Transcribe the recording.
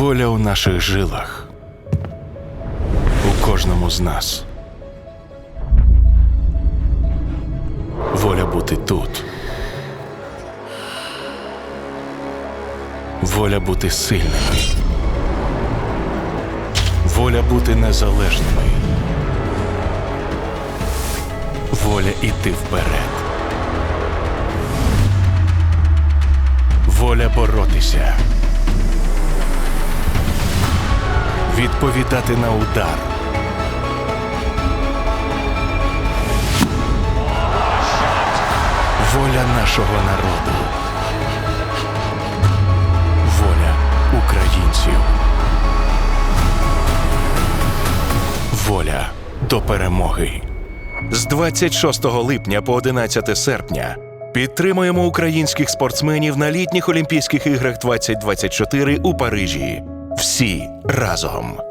Воля у наших жилах. У кожному з нас. Воля бути тут. Воля бути сильними. Воля бути незалежними. Воля іти вперед. Воля боротися. Відповідати на удар. Воля нашого народу. Воля українців. Воля до перемоги. З 26 липня по 11 серпня підтримуємо українських спортсменів на літніх Олімпійських іграх 2024 у Парижі. Всі разом.